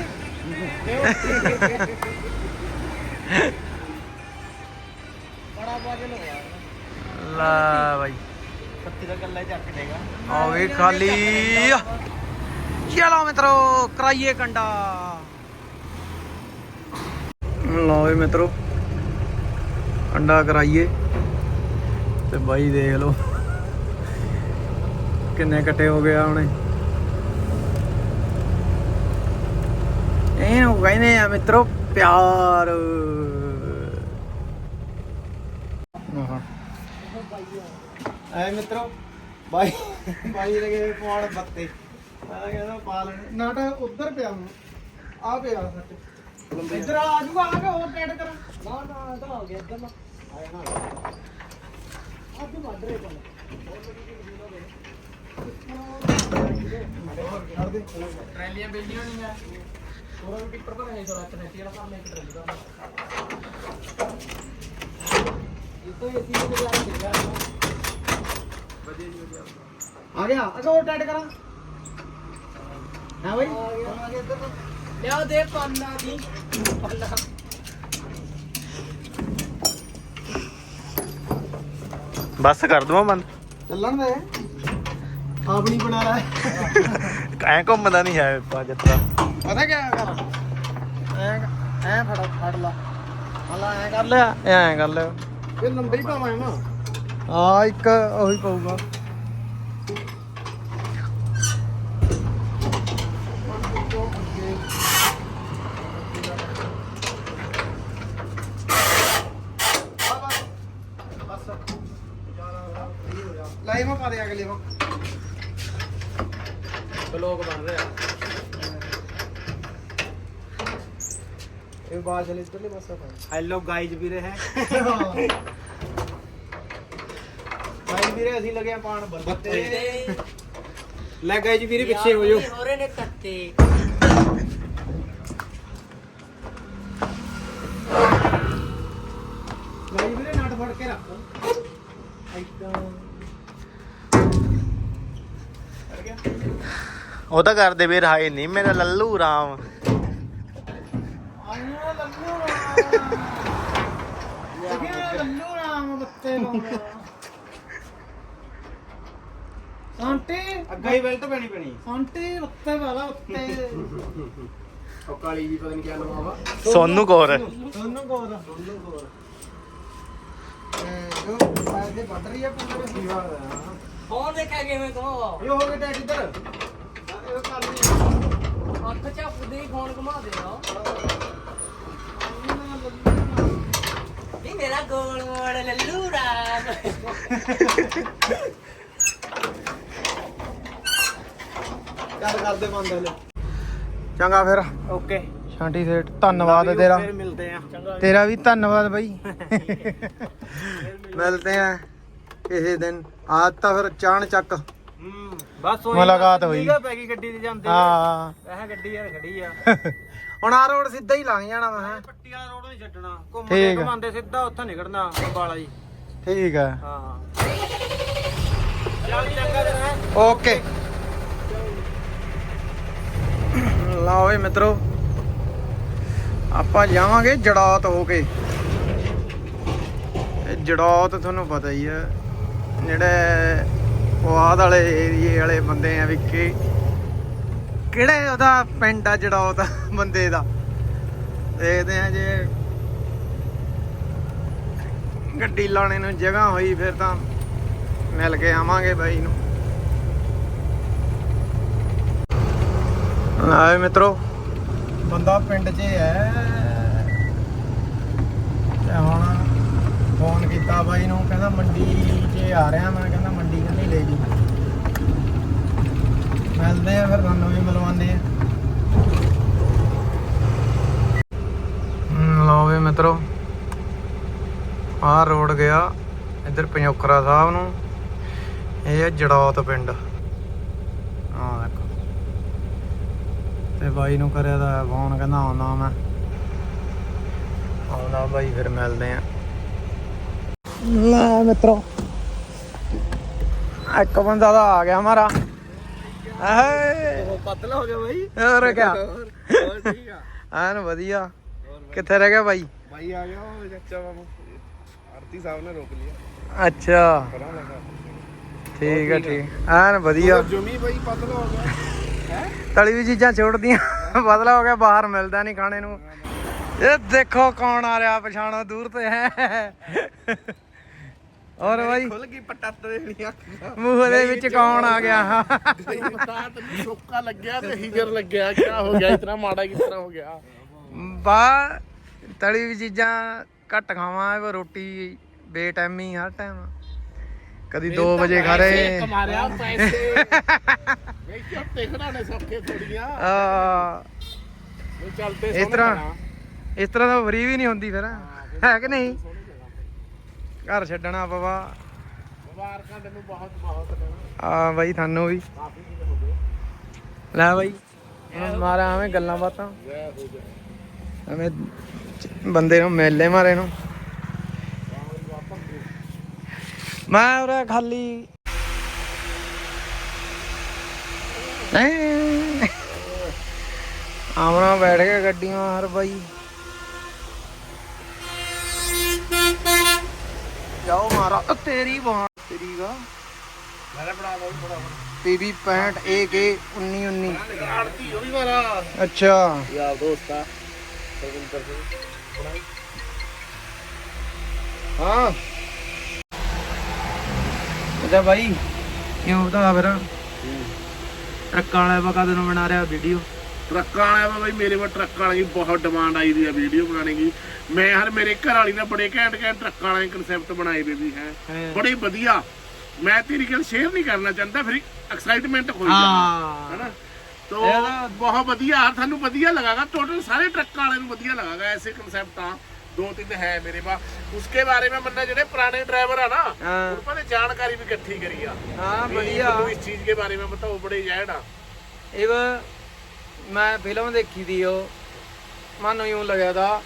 ਬੜਾ ਬਾਜਲ ਹੋਇਆ। ਲਾ ਬਾਈ। ਪੱਤੀ ਦਾ ਗੱਲਾ ਚੱਕ ਦੇਗਾ ਆ ਵੀ ਖਾਲੀ। ਚਲੋ ਮਿੱਤਰੋ ਕਰਾਈਏ ਕੰਡਾ। ਲਓ ਵੀ ਮਿੱਤਰੋ ਕੰਡਾ ਕਰਾਈਏ। ਤੇ ਬਾਈ ਦੇਖ ਲਓ ਕਿੰਨੇ ਕੱਟੇ ਹੋ ਗਿਆ ਉਹਨੇ ਇਹਨੂੰ ਕਹਿੰਦੇ ਆ ਮਿੱਤਰੋ ਪਿਆਰ। ਆਹ। ਐ ਮਿੱਤਰੋ ਬਾਈ ਬਾਈ ਲਗੇ ਪੌਣ ਬੱਤੇ। ਮੈਂ ਕਹਿੰਦਾ ਪਾ ਲੈਣੇ। ਨਾਟ ਉੱਧਰ ਪਿਆ ਹੁਣ। ਆ ਪਿਆ ਸੱਚ। ਇੱਧਰ ਆ ਜੂਗਾ ਆ ਕੇ ਹੋਰ ਟੈਡ ਕਰ। ਨਾ ਨਾ ਤਾਂ ਹੋ ਗਿਆ ਇੱਧਰ ਨਾ। ਆਇਆ ਨਾ। ਅੱਜ ਰਹੇ ਕੋਲ ਟਰੈਲੀਆਂ ਬਿਲਡੀਆਂ ਨਹੀਂ ਆ ਹੋਰ ਵੀ ਟਿੱਪਰ ਪਰ ਹੈ ਥੋੜਾ ਕਨੈਕਟੀ ਵਾਲਾ ਕੰਮ ਇੱਕ ਟਰੈਲੀ ਦਾ ਇਹ ਤਾਂ ਏਸੀ ਦੇ ਜਾ ਕੇ ਗਿਆ ਵਧੀਆ ਜੀ ਵਧੀਆ ਆ ਗਿਆ ਅਗਾ ਹੋਰ ਟੈਡ ਕਰਾਂ। ਹਾਂ ਬਾਈ? ਆ ਗਿਆ ਇੱਧਰ। ਲਿਆ ਦੇ ਪੰਨਾ ਦੀ। ਪੰਨਾ। ਬਸ ਕਰ ਦਵਾਂ ਬੰਦ? ਚੱਲਣ ਦੇ। ਆਪ ਨਹੀਂ ਬਣਾ ਲੈ ਐ ਘੁੰਮਦਾ ਨਹੀਂ ਹੈ ਬਾਜਤਰਾ ਪਤਾ ਕਿਆ ਕਰ ਐ ਐ ਫੜ ਫੜ ਲਾ। ਹਲਾ ਐ ਕਰ। ਲਿਆ ਐ ਐ ਕਰ ਲਿਆ। ਇਹ ਲੰਬੇ ਹੀ ਪਾਵਾਂ ਨਾ ਆ ਇੱਕ ਉਹੀ ਪਊਗਾ ਲਾਈਵ ਪਾ ਦੇ ਅਗਲੇ ਵਾ ਬਲੌਗ ਬਣ ਰਿਹਾ ਇਹ ਬਾਹਰ ਚਲੇ ਇੱਧਰਲੇ ਪਾਸੇ ਪਾ ਹੈਲੋ ਗਾਈਜ਼ ਵੀਰੇ ਹੈ ਗਾਈਜ਼ ਵੀਰੇ ਅਸੀਂ ਲਗੇ ਆ ਪਾਣ ਬੱਤੇ। ਲੈ ਗਾਈਜ਼ ਵੀਰੇ ਪਿੱਛੇ ਹੋ ਜਾਓ। ਹੋਰੇ ਨੇ ਕੱਤੇ ਗਾਈਜ਼ ਵੀਰੇ ਨਟ ਫੜ ਕੇ ਰੱਖ। ਉਹ ਤਾਂ ਕਰਦੇ ਵੀਰ ਹਾਏ ਨਹੀਂ ਮੇਰਾ ਲੱਲੂ ਰਾਮ। ਆਇਆ ਲੱਲੂ ਰਾਮ। ਲੱਲੂ ਰਾਮ ਬੱਤੇ ਲਾਉਂਦਾ। ਆਂਟੀ। ਅੱਗਾ ਹੀ ਬੈਲਟ ਪੈਣੀ ਪੈਣੀ। ਆਂਟੀ ਉੱਤੇ ਵਾਲਾ ਉੱਤੇ। ਉਹ ਕਾਲੀ ਜੀ ਪਤਾ ਨਹੀਂ ਕਿਆ ਨਾਮ ਆਵਾ ਸੋਨੂ ਕੌਰ ਦੋਨੋਂ ਕੋਲ ਦੋਨੋਂ ਕੋਲ ਜੋ ਪੈਰ ਦੇ ਵੱਢ ਰਹੀ ਆ ਪੂਰੇ ਸੀਵਾ ਦਾ। ਫੋਨ ਦੇਖਿਆ ਕਿਵੇਂ ਤੂੰ? ਇਹ ਹੋ ਗਿਆ ਟੈਕ ਇੱਧਰ। ਇਹ ਕਰ ਲਈ। ਅੱਖ ਝੱਪਦੇ ਹੀ ਫੋਨ ਘੁਮਾ ਦੇਣਾ ਵੀ ਮੇਰਾ ਗੋਲ ਮੋੜ ਲੱਲੂ ਰਾਮ। ਚੱਲ ਕਰਦੇ ਬੰਦ ਹਲੇ। ਚੰਗਾ ਫਿਰ। ਓਕੇ। ਸ਼ਾਂਟੀ ਸੇਠ ਧੰਨਵਾਦ ਤੇਰਾ। ਫਿਰ ਮਿਲਦੇ ਆ। ਤੇਰਾ ਵੀ ਧੰਨਵਾਦ ਬਾਈ। ਮਿਲਦੇ ਆ। ਕਿਸੇ ਦਿਨ। ਆਜ ਤਾਂ ਫਿਰ ਚਾਣ ਚੱਕ। ਹੂੰ ਬਸ ਮੁਲਾਕਾਤ ਹੋਈ। ਠੀਕ ਆ, ਪੈ ਗਈ ਗੱਡੀ ਤੇ ਜਾਂਦੇ ਹਾਂ। ਇਹ ਗੱਡੀ ਯਾਰ ਖੜੀ ਆ। ਹੁਣ ਆ ਰੋਡ ਸਿੱਧਾ ਹੀ ਲੰਘ ਜਾਣਾ ਵਾ ਹੈਂ। ਪੱਟੀਆਂ ਰੋਡ ਨਹੀਂ ਛੱਡਣਾ। ਘੁੰਮਦੇ ਆ। ਘੁਮਾਉਂਦੇ ਸਿੱਧਾ ਉੱਥੇ ਨਿਕਲਣਾ ਅੰਬਾਲਾ ਜੀ। ਠੀਕ ਹੈ ਹਾਂ। ਚੱਲ ਚੰਗਾ ਫਿਰ ਹੈ। ਓਕੇ। ਲਓ ਵੀ ਮਿੱਤਰੋ। ਆਪਾਂ ਜਾਵਾਂਗੇ ਜੜੌਤ ਹੋ ਕੇ। ਇਹ ਜੜੌਤ ਤੁਹਾਨੂੰ ਪਤਾ ਹੀ ਆ, ਜਿਹੜੇ ਪੁਆਧ ਵਾਲੇ ਏਰੀਏ ਵਾਲੇ ਬੰਦੇ ਆ ਵੀ ਕਿ ਕਿਹੜੇ ਉਹਦਾ ਪਿੰਡ ਆ ਜੜੌਤ ਬੰਦੇ ਦਾ? ਦੇਖਦੇ ਆ ਜੇ ਗੱਡੀ ਲਾਣੇ ਨੂੰ ਜਗ੍ਹਾ ਹੋਈ ਫਿਰ ਤਾਂ ਮਿਲ ਕੇ ਆਵਾਂਗੇ ਬਾਈ ਨੂੰ। ਆਏ ਮਿੱਤਰੋ। ਬੰਦਾ ਪਿੰਡ 'ਚ ਹੈ ਤੇ ਹੁਣ ਫੋਨ ਕੀਤਾ ਬਾਈ ਨੂੰ ਕਹਿੰਦਾ ਮੰਡੀ 'ਚ ਆ ਰਿਹਾ ਮੈਂ ਕਹਿੰਦਾ ਮੰਡੀ ਕੰਨੀ ਲੈ ਜੀ। ਮਿਲਦੇ ਆ ਫਿਰ ਤੁਹਾਨੂੰ ਵੀ ਮਿਲਵਾਉਂਦੇ ਆ। ਲਓ ਵੀ ਮਿੱਤਰੋ। ਆਹ ਰੋਡ ਗਿਆ ਇੱਧਰ ਪੰਜੋਖਰਾ ਸਾਹਿਬ ਨੂੰ। ਇਹ ਹੈ ਜੜੌਤ ਪਿੰਡ। ਆਹ ਦੇਖੋ। ਤੇ ਬਾਈ ਨੂੰ ਕਰਿਆ ਦਾ ਫੋਨ ਕਹਿੰਦਾ ਆਉਣਾ ਮੈਂ। ਆਉਣਾ ਬਾਈ ਫਿਰ ਮਿਲਦੇ ਆ। ਲੈ ਮਿੱਤਰੋ ਇੱਕ ਬੰਦਾ ਤਾਂ ਆ ਗਿਆ ਹਮਾਰਾ ਆਹੇ। ਪਤਲਾ ਹੋ ਗਿਆ ਬਾਈ। ਹੋਰ ਕਿਆ। ਹੋਰ ਠੀਕ ਆ। ਵਧੀਆ। ਕਿੱਥੇ ਰਹਿ ਗਿਆ ਬਾਈ? ਬਾਈ ਆ ਗਿਆ ਉਹ ਚਾਚਾ ਮਾਮੂ ਆਰਤੀ ਸਾਹਿਬ ਨੇ ਰੋਕ ਲਿਆ। ਅੱਛਾ। ਠੀਕ ਹੈ ਠੀਕ ਐਨ ਵਧੀਆ। ਜੁਮੀ ਬਾਈ ਪਤਲਾ ਹੋ ਗਿਆ। ਤਲੀ ਵੀ ਚੀਜ਼ਾਂ ਛੋੜਦੀਆਂ। ਬਦਲਾ ਹੋ ਗਿਆ ਬਾਹਰ ਮਿਲਦਾ ਨਹੀਂ ਖਾਣੇ ਨੂੰ। ਇਹ ਦੇਖੋ ਕੌਣ ਆ ਰਿਹਾ ਪਛਾਣੋ ਦੂਰ ਤੇ ਹੈ। ਔਰ ਬਾਈ? ਖੁੱਲ ਗਈ ਪਟੱਤ ਦੇ ਅੱਖ ਮੂੰਹ ਦੇ ਵਿੱਚ ਕੌਣ ਆ ਗਿਆ? ਪਤਾ ਤੈਨੂੰ ਸੋਕਾ ਲੱਗਿਆ ਤੇ ਹੀਜਰ ਲੱਗਿਆ। ਕੀ ਹੋ ਗਿਆ? ਇਤਨਾ ਮਾੜਾ ਕਿਸ ਤਰ੍ਹਾਂ ਹੋ ਗਿਆ? ਬਾ ਤਲੀ ਵੀ ਚੀਜ਼ਾਂ ਘੱਟ ਖਾਵਾਂ ਰੋਟੀ ਬੇਟਾਈਮੀ ਹਰ ਟਾਈਮ ਕਦੀ 2 ਵਜੇ ਖਾ ਰਹੇ ਮਾਰਿਆ ਪੈਸੇ। ਵੇ ਝੋਟੇ ਖੜਾਣੇ ਸੌਖੇ ਥੋੜੀਆਂ। ਆ। ਚੱਲਦੇ ਇਸ ਤਰ੍ਹਾਂ ਇਸ ਤਰ੍ਹਾਂ ਤਾਂ ਫਰੀ ਵੀ ਨਹੀਂ ਹੁੰਦੀ ਫਿਰ। ਹੈ ਕਿ ਨਹੀਂ? ਘਰ ਛੱਡਣਾ ਪਵਾ ਮੁਬਾਰਕਾਂ ਤੈਨੂੰ ਬਹੁਤ ਬਹੁਤ ਆ ਬਾਈ ਤੁਹਾਨੂੰ ਵੀ। ਲੈ ਬਾਈ ਮਾਰਾ ਐਵੇਂ ਗੱਲਾਂ ਬਾਤਾਂ। ਐਵੇਂ ਬੰਦੇ ਨੂੰ ਮੇਲੇ ਮਾਰੇ ਨੂੰ। ਮੈਂ ਉਰੇ ਖਾਲੀ। ਆਮਣਾ ਬੈਠ ਕੇ ਗੱਡੀਆਂ ਹਰ ਬਾਈ। ਜਾਓ ਮਾਰਾ ਤੇਰੀ ਬਾਹ ਤੇਰੀ ਗਾ ਮੇਰੇ ਬਣਾ ਲਓ ਬੜਾ ਪੀਬੀ 65 AK 1919 ਆੜਤੀ ਉਹ ਵੀ ਮਾਰਾ ਅੱਛਾ ਯਾਰ ਦੋਸਤ ਹਾਂ। ਅੱਛਾ ਭਾਈ ਕਿਉਂ ਬਤਾ ਫਿਰ? ਟਰੱਕਾਂ ਵਾਲਾ ਬਕਾ ਨੂੰ ਬਣਾ ਰਿਹਾ ਵੀਡੀਓ? ਟਰੱਕਾਂ ਵਾਲਿਆ ਵਾ ਬਈ ਮੇਰੇ ਕੋਲ ਟਰੱਕਾਂ ਵਾਲੀ ਬਹੁਤ ਡਿਮਾਂਡ ਆਈ ਦੀ ਆ ਵੀਡੀਓ ਬਣਾਉਣੇ ਦੀ। ਮੈਂ ਹਰ ਮੇਰੇ ਘਰ ਵਾਲੀ ਨੇ ਬੜੇ ਘੈਂਟ ਘੈਂਟ ਟਰੱਕਾਂ ਵਾਲੇ ਕਨਸੈਪਟ ਬਣਾਏ ਵੇ ਵੀ ਹੈ। ਬੜੇ ਵਧੀਆ। ਮੈਂ ਤੇਰੀ ਗੱਲ ਸ਼ੇਅਰ ਨਹੀਂ ਕਰਨਾ ਚਾਹੁੰਦਾ ਫਿਰ ਐਕਸਾਈਟਮੈਂਟ ਹੋ ਜਾਂਦਾ ਹਾਂ। ਹੈਨਾ? ਤੋ ਬਹੁਤ ਵਧੀਆ ਤੁਹਾਨੂੰ ਵਧੀਆ ਲਗਾਗਾ। ਟੋਟਲ ਸਾਰੇ ਟਰੱਕਾਂ ਵਾਲੇ ਨੂੰ ਵਧੀਆ ਲਗਾਗਾ ਐਸੇ ਕਨਸੈਪਟ ਆ। ਦੋ ਤਿੰਨ ਹੈ ਮੇਰੇ ਪਾ ਉਸਕੇ ਬਾਰੇ में ਮੰਨਣਾ ਜਿਹੜੇ ਪੁਰਾਣੇ ਡਰਾਈਵਰ ਆ ਨਾ ਹਾਂ। ਉਹਨਾਂ ਨੇ ਜਾਣਕਾਰੀ ਵੀ ਇਕੱਠੀ ਕਰੀ ਆ ਹਾਂ ਵੀ ਵਧੀਆ ਮੈਨੂੰ ਇਸ ਚੀਜ਼ ਕੇ ਬਾਰੇ में बताओ बड़े जैड ਆ ਇਹ ਵਾ, ਮੈਂ ਫਿਲਮ ਦੇਖੀ ਦੀ ਉਹ ਮਨ ਯੂੰ ਲੱਗਿਆ ਦਾ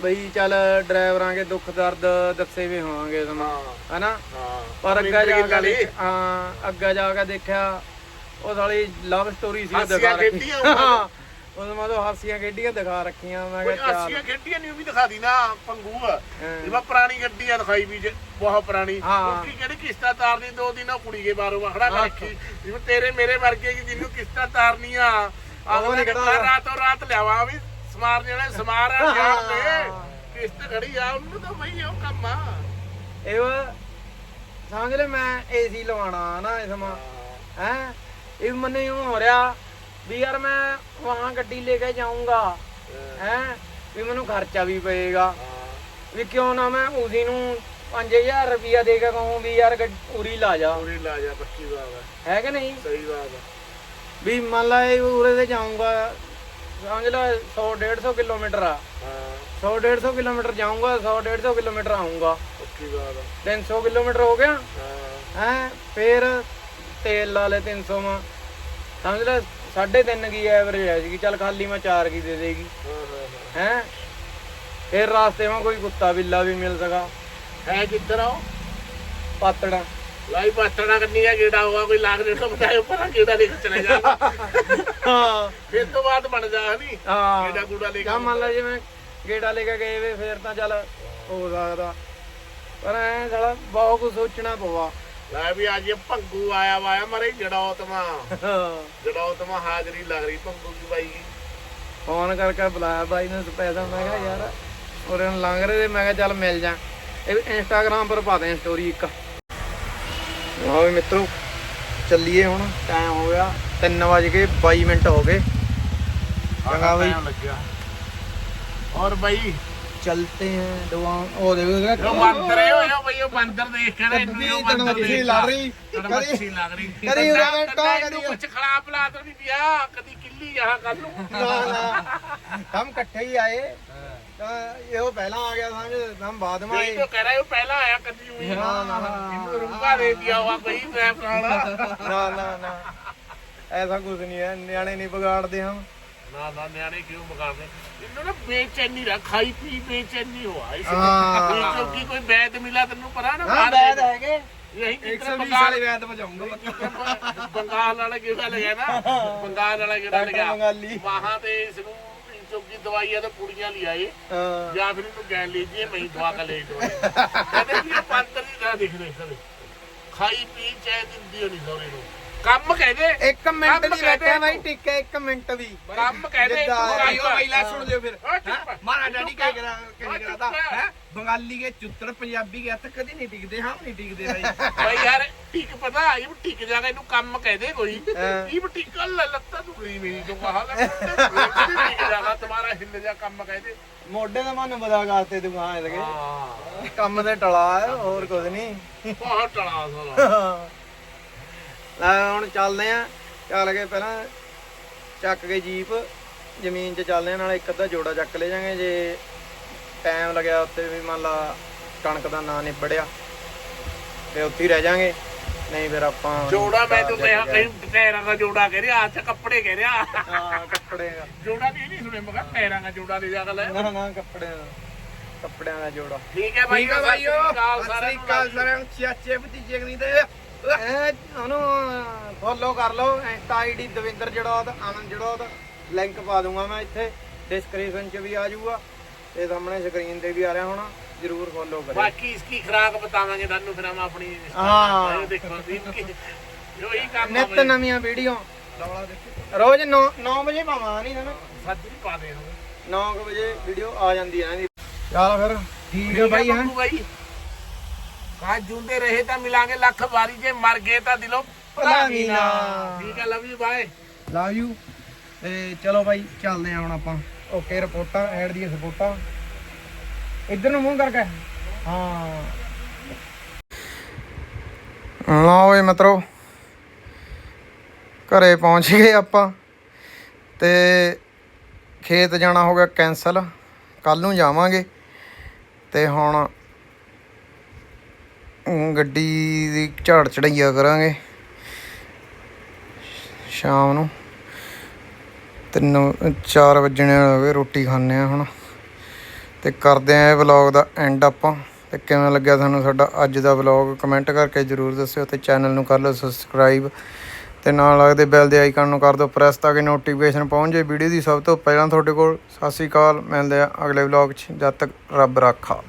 ਬਈ ਚੱਲ ਡਰਾਈਵਰਾਂ ਕੇ ਦੁੱਖ ਦਰਦ ਦੱਸੇ ਵੀ ਹੋਵਾਂਗੇ ਸਮਾਂ ਹਨਾ ਹਾਂ ਪਰ ਅੱਗਾ ਜਾ ਕੇ ਦੇਖ- ਹਾਂ ਅੱਗਾ ਜਾ ਕੇ ਦੇਖਿਆ ਉਹ ਸਾਲੀ ਲਵ ਸਟੋਰੀ ਸੀ ਉਹ ਹਾਸੀਆਂ ਦਿਖਾ ਰੱਖੀ ਖੇਡੀਆਂ ਉਹਨਾਂ ਉਹ ਮੈਂ ਤਾਂ ਹਾਸੀਆਂ ਖੇਡੀਆਂ ਦਿਖਾ ਰੱਖੀਆਂ ਮੈਂ ਕੋਈ ਕਿਹਾ ਚੱਲ। ਆਸੀਆਂ ਖੇਡੀਆਂ ਨਹੀਂ ਵੀ ਦਿਖਾ ਦੀ ਨਾ ਪੰਗੂ ਆ। ਹਾਂ। ਜਿਵੇਂ ਪੁਰਾਣੀ ਗੱਡੀ ਆ ਦਿਖਾਈ ਵੀ ਜੇ ਬਹੁਤ ਪੁਰਾਣੀ। ਹਾਂ। ਕਿਹੜੀ ਕਿਸ਼ਤਾਂ ਤਾਰਨੀ ਦੋ ਦਿਨ ਉਹ ਕੁੜੀ ਕੇ ਬਾਰੋਂ ਖੜਾ ਕਰ ਰੱਖੀ। ਜਿਵੇਂ ਤੇਰੇ ਮੇਰੇ ਵਰਗੇ ਕਿ ਜਿਹਨੂੰ ਕਿਸ਼ਤਾਂ ਤਾਰਨੀਆਂ ਉਹ ਨੀ ਖੜਾ। ਰਾਤੋਂ ਰਾਤ ਲਿਆਵਾ ਵੀ ਸਮਾਰਨੇ ਵਾਲੇ ਸਮਾਰ ਆ ਜਾਣ ਦੇ। ਕਿਸ਼ਤ ਖੜੀ ਆ ਉਹਨੂੰ ਤਾਂ ਬਈ ਉਹ ਕੰਮ ਆ। ਇਹ ਵਾ, ਸਮਝ ਲੈ ਮੈਂ ਏਸੀ ਲਵਾਣਾ ਨਾ ਇਸ ਹੈ। ਇਹ ਵੀ ਮੈਨੂੰ ਹੋ ਰਿਹਾ। ਵੀ ਯਾਰ ਮੈਂ ਵਹਾਂ ਗੱਡੀ ਲੈ ਕੇ ਜਾਊਂਗਾ। ਹੈ। ਵੀ ਮੈਨੂੰ ਖਰਚਾ ਵੀ ਪਏਗਾ। ਵੀ ਕਿਉਂ ਨਾ ਮੈਂ ਉਸੀ ਨੂੰ 5000 ਰੁਪਿਆ ਦੇ ਕੇ ਕਹੂੰ ਵੀ ਯਾਰ ਗੱਡ- ਉਰੀ ਲਾ ਜਾ। ਪੂਰੀ ਲਾ ਜਾ ਪੱਕੀ ਬਾਤ ਆ। ਹੈ ਕਿ ਨਹੀਂ? ਸਹੀ ਬਾਤ ਆ। ਵੀ ਮੰਨ ਲਾ ਇਹ ਉਰੇ ਤੇ ਜਾਊਂਗਾ ਸਮਝ ਲੈ 100 150 ਕਿਲੋਮੀਟਰ ਆ। ਹਾਂ। 100 150 ਕਿਲੋਮੀਟਰ ਜਾਊਂਗਾ 100 150 ਕਿਲੋਮੀਟਰ ਆਊਂਗਾ। ਪੱਕੀ ਬਾਤ ਆ। 300 ਕਿਲੋਮੀਟਰ ਹੋ ਗਿਆ। ਹਾਂ। ਹੈ? ਫਿਰ ਤੇਲ ਲਾ ਲੈ 300 ਮਾ। ਸਮਝ ਲੈ 3.5 ਕੀ ਐਵਰੇਜ ਹੈ ਜੀ ਚੱਲ ਖਾਲੀ ਮੈਂ 4 ਕੀ ਦੇ ਦੇਗੀ। ਹਾਂ? ਫਿਰ ਰਾਸਤੇ ਮਾ ਕੋਈ ਕੁੱਤਾ ਬਿੱਲਾ ਵੀ ਮਿਲ ਸਗਾ ਹੈ ਕਿੱਧਰ ਆਓ ਪਾਤੜਾ। ਲਾਈ ਪਾਤੜਾ ਕਰਨੀ ਹੈ ਗੇੜਾ ਹੋਗਾ ਕੋਈ ਲਾਗ ਦੇ ਤੋਂ ਬਤਾਏ ਪਰ ਗੇੜਾ ਲੈ ਕੇ ਚਲੇ ਜਾ। ਹਾਂ। ਫਿਰ ਤੋਂ ਬਾਅਦ ਬਣ ਜਾ ਹਨੀ ਹਾਂ। ਗੇੜਾ ਗੂੜਾ ਲੈ ਕੇ ਮੰਨ ਲਾ ਜਿਵੇਂ ਗੇੜਾ ਲੈ ਕੇ ਗਏ ਵੇ ਫਿਰ ਤਾਂ ਚੱਲ ਹੋ ਸਕਦਾ। ਪਰ ਐ ਸਾਲਾ ਬਹੁਤ ਕੁਝ ਸੋਚਣਾ ਪਵਾ ਲੈ ਵੀ ਅੱਜ ਇਹ ਭੰਗੂ ਆਇਆ ਵਾਇਆ ਮਰੇ ਜੜੌਤਮਾ। ਜੜੌਤਮਾ ਹਾਜ਼ਰੀ ਲੱਗ ਰਹੀ ਭੰਗੂ ਦੀ ਬਾਈ ਦੀ ਫੋਨ ਕਰਕੇ ਬੁਲਾਇਆ ਬਾਈ ਨੇ ਪੈਸਾ ਮੈਂ ਕਿਹਾ ਯਾਰ ਉਹਦੇ ਨੂੰ ਲੰਘ ਰਹੇ ਤੇ ਮੈਂ ਕਿਹਾ ਚੱਲ ਮਿਲ ਜਾ। ਇਹ ਵੀ ਇੰਸਟਾਗ੍ਰਾਮ ਪਰ ਪਾ ਦੇ ਸਟੋਰੀ ਇੱਕ। ਲਓ ਵੀ ਮਿੱਤਰੋ ਚੱਲੀਏ ਹੁਣ ਟਾਈਮ ਹੋ ਗਿਆ 3 ਵਜ ਕੇ 22 ਮਿੰਟ ਹੋ ਗਏ। ਚੰਗਾ ਬਈ। ਲੱਗਿਆ। ਔਰ ਬਾਈ ਚਲਤੇ हैं ਦੁਆਨ ਉਹ ਦੇਖੋ ਉਹ ਬਾਂਦਰ ਹੋਏ ਹੋ ਬਈ ਉਹ ਬਾਂਦਰ ਦੇਖ ਕੇ ਨਾ ਇਹਨੂੰ ਹੀ ਉਹ ਬਾਂਦਰ ਮੱਛੀ ਦੇਖ ਲੜ ਰਹੀ ਮੱਛੀ ਲੱਗ ਰਹੀ ਕਦੀ ਉਰੇ ਬੈਠਾ, ਕਦੀ ਕਦੀ- ਕੁਛ ਖੜਾ ਪਲਾ ਤਾਂ ਨਹੀਂ ਪਿਆ ਕਦੀ ਕਿੱਲੀ ਯਹਾਂ ਕਰ ਲੂ हम इकट्ठे ही आए तो ये वो पहला आ गया समझ हम बाद में यही आए तो कह रहा है वो पहला आया कभी हुई ना, ना, ना। इनको रुका दे दिया हुआ कोई ट्रैप वाला ना ना ना ऐसा कुछ नहीं है ਬੇਚੈਨੀ ਰੱਖ ਖਾਈ ਤੇ ਇਸ ਨੂੰ ਕਿਉਂਕਿ ਦਵਾਈਆਂ ਤੇ ਕੁੜੀਆਂ ਲਈ ਆਏ। ਜਾਂ ਫਿਰ ਇਹਨੂੰ ਗੈਲ ਲੀਜੀਏ ਮੈਂ ਦਵਾ ਕੇ ਲੈ ਦੋ ਕਹਿੰਦੇ ਇਹ ਪੰਤਰ ਦੀ ਦਿਖਦੇ ਸਰ। ਖਾਈ ਪੀ ਚਾਹ ਦਿੰਦੀ ਹੋਣੀ ਸੋਰੇ ਨੂੰ। ਕੰਮ ਕਹਦੇ ਇੱਕ ਮਿੰਟ ਦੀ ਬੈਠਾ ਬਾਈ ਟਿੱਕ ਇੱਕ ਮਿੰਟ ਦੀ ਕੰਮ ਕਹਦੇ ਗਾਈਓ ਪਹਿਲਾਂ ਸੁਣ ਲਿਓ ਫਿਰ। ਮਾਰਾ ਡੈਡੀ ਕਹਿ ਕਰਾ। ਕਹਿ ਕਰਾਦਾ? ਹੈ? ਬੰਗਾਲੀ ਕੇ ਚੁੱਤਰ ਪੰਜਾਬੀ ਕੇ ਕਦੀ ਨਹੀਂ ਟਿਕਦੇ ਹਾਂ ਨਹੀਂ ਟਿਕਦੇ ਬਾਈ। ਬਾਈ ਯਾਰ ਟਿਕ ਪਤਾ ਇਹ ਟਿਕ ਜਾਗਾ ਇਹਨੂੰ ਕੰਮ ਕਹਦੇ ਕੋਈ। ਇਹ ਟਿਕ ਲੱਤਾਂ ਤੂੰ ਗਈ ਮੇਰੀ ਤੋਂ ਕਹਾ ਲੱਤਾਂ ਟਿਕ ਜਾਗਾ ਤੁਹਾਡਾ ਹਿੱਲ ਜਾ ਕੰਮ ਕਹਦੇ ਮੋਢੇ ਦਾ ਮਨ ਬਦਾ ਕਰਤੇ ਤੂੰ ਹਾਂ ਇਹਦੇ ਕੰਮ ਤੇ ਟਲਾ ਹੋਰ ਕੁਝ ਨਹੀਂ। ਬਹੁਤ ਟਲਾ ਸਾਲਾ। ਲੈ ਹੁਣ ਚੱਲਦੇ ਆ। ਚੱਲ ਕੇ ਪਹਿਲਾਂ ਚੱਕ ਕੇ ਜੀਪ। ਜ਼ਮੀਨ 'ਚ ਚੱਲਦੇ ਆ ਨਾਲ ਇੱਕ ਅੱਧਾ ਜੋੜਾ ਚੱਕ ਲੈ ਜਾਾਂਗੇ। ਜੇ ਟਾਈਮ ਲੱਗਿਆ ਉੱਤੇ ਵੀ ਮੰਨ ਲਾ ਕਣਕ ਦਾ ਨਾਂ ਨਿਬੜਿਆ ਤੇ ਉੱਥੇ ਹੀ ਰਹਿ ਜਾਾਂਗੇ। ਨਹੀਂ ਫਿਰ ਆਪਾਂ ਜੋੜਾ ਮੈਂ ਤੂੰ ਕਿਹਾ ਕਹੀਂ ਟਾਇਰਾਂ ਦਾ ਜੋੜਾ ਕਹਿ ਰਿਹਾ ਅੱਛਾ ਕੱਪੜੇ ਕਹਿ ਰਿਹਾ। ਹਾਂ ਕੱਪੜੇ ਦਾ। ਜੋੜਾ ਨਹੀਂ ਨਹੀਂ ਸੁਣੇ ਮਗਾ ਟਾਇਰਾਂ ਦਾ ਜੋੜਾ ਦੇ ਜਾ ਲੈ ਨਾ ਨਾ ਕੱਪੜਿਆਂ ਦਾ। ਕੱਪੜਿਆਂ ਦਾ ਜੋੜਾ। ਠੀਕ ਹੈ ਭਾਈ ਠੀਕ ਆ ਭਾਈਓ ਕਾਲ ਸਤਿ ਸ੍ਰੀ ਨੂੰ ਅਕਾਲ ਸਾਰਿਆਂ ਨੂੰ। ਚਾਚੇ ਭਤੀਜੇ ਕਨੀ ਤੇ। ਐ ਉਹਨੂੰ ਫੋਲੋ ਕਰ ਲਓ ਇੰਸਟਾ ਆਈਡੀ ਦਵਿੰਦਰ ਜੜੋਦ ਆਨੰਦ ਜੜੋਦ ਲਿੰਕ ਪਾ ਦੂੰਗਾ ਮੈਂ ਇੱਥੇ ਡਿਸਕ੍ਰਿਪਸ਼ਨ 'ਚ ਵੀ ਆ ਜਾਊਗਾ ਤੇ ਸਾਹਮਣੇ ਸਕਰੀਨ ਤੇ ਵੀ ਆ ਰਿਹਾ ਹੋਣਾ ਜਰੂਰ ਫੋਲੋ ਕਰਿਓ। ਬਾਕੀ ਇਸकी ਖਰਾਕ ਬਤਾਵਾਂਗੇ ਤੁਹਾਨੂੰ ਫਿਰ ਹਮ ਆਪਣੀ ਹਾਂ। ਇਹ ਦੇਖੋ ਇਨਕੀ ਜੋ ਹੀ ਕੰਮ ਨਿਤ ਨਵੀਆਂ ਵੀਡੀਓ। ਰੋਜ਼ 9 9 ਵਜੇ ਪਾਵਾਂ ਨਹੀਂ ਨਾ। ਸੱਜ ਵੀ ਪਾ ਦੇ 9 ਵਜੇ ਵੀਡੀਓ ਆ ਜਾਂਦੀ ਹੈ ਇਹਦੀ। ਚੱਲ ਫਿਰ ਠੀਕ ਹੈ ਬਾਈ ਹਾਂ। ਭਾਈ ਕਾ ਜੁੰਦੇ ਰਹੇ ਤਾਂ ਮਿਲਾਂਗੇ ਲੱਖ ਵਾਰੀ ਜੇ ਮਰ ਗਏ ਤਾਂ ਦਿਲੋਂ ਭੁਲਾਵੀਂ ਨਾ। ਠੀਕ ਹੈ love you bye love you ਤੇ ਚਲੋ ਬਾਈ ਚੱਲਦੇ ਆ ਹੁਣ ਆਪਾਂ। ਓਕੇ ਰਿਪੋਰਟਾਂ ਐਡ ਦੀਆਂ ਰਿਪੋਰਟਾਂ। ਇੱਧਰ ਨੂੰ ਮੂੰਹ ਕਰਕੇ। ਹਾਂ। ਲਓ ਵੀ ਮਿੱਤਰੋ। ਘਰੇ ਪਹੁੰਚ ਗਏ ਆਪਾਂ। ਤੇ ਖੇਤ ਜਾਣਾ ਹੋ ਗਿਆ ਕੈਨਸਲ ਕੱਲ ਨੂੰ ਜਾਵਾਂਗੇ। ਤੇ ਹੁਣ ਗੱਡੀ ਦੀ ਝਾੜ ਚੜਾਈਆ ਕਰਾਂਗੇ। ਸ਼ਾਮ ਨੂੰ। ਤਿੰਨ 4 ਵਜਣੇ ਵਾਲੇ ਹੋ ਗਏ, ਰੋਟੀ ਖਾਣੇ ਆ ਹੁਣ। ਤੇ ਕਰਦੇ ਆ ਇਹ ਵਲੌਗ ਦਾ ਐਂਡ ਆਪਾਂ। ਤੇ ਕਿਵੇਂ ਲੱਗਿਆ ਤੁਹਾਨੂੰ ਸਾਡਾ ਅੱਜ ਦਾ ਵਲੌਗ ਕਮੈਂਟ ਕਰਕੇ ਜਰੂਰ ਦੱਸਿਓ ਤੇ ਚੈਨਲ ਨੂੰ ਕਰ ਲਓ ਸਬਸਕ੍ਰਾਈਬ ਤੇ ਨਾਲ ਲੱਗਦੇ ਬੈਲ ਦੇ ਆਈਕਨ ਨੂੰ ਕਰ ਦਿਓ ਪ੍ਰੈਸ ਤਾਂ ਕਿ ਨੋਟੀਫਿਕੇਸ਼ਨ ਪਹੁੰਚ ਜਾਏ। ਵੀਡੀਓ ਦੀ ਸਭ ਤੋਂ ਪਹਿਲਾਂ ਤੁਹਾਡੇ ਕੋਲ। ਸਤਿ ਸ਼੍ਰੀ ਅਕਾਲ, ਮਿਲਦੇ ਆ ਅਗਲੇ ਵਲੌਗ 'ਚ। ਜਦ ਤੱਕ ਰੱਬ ਰਾਖਾ।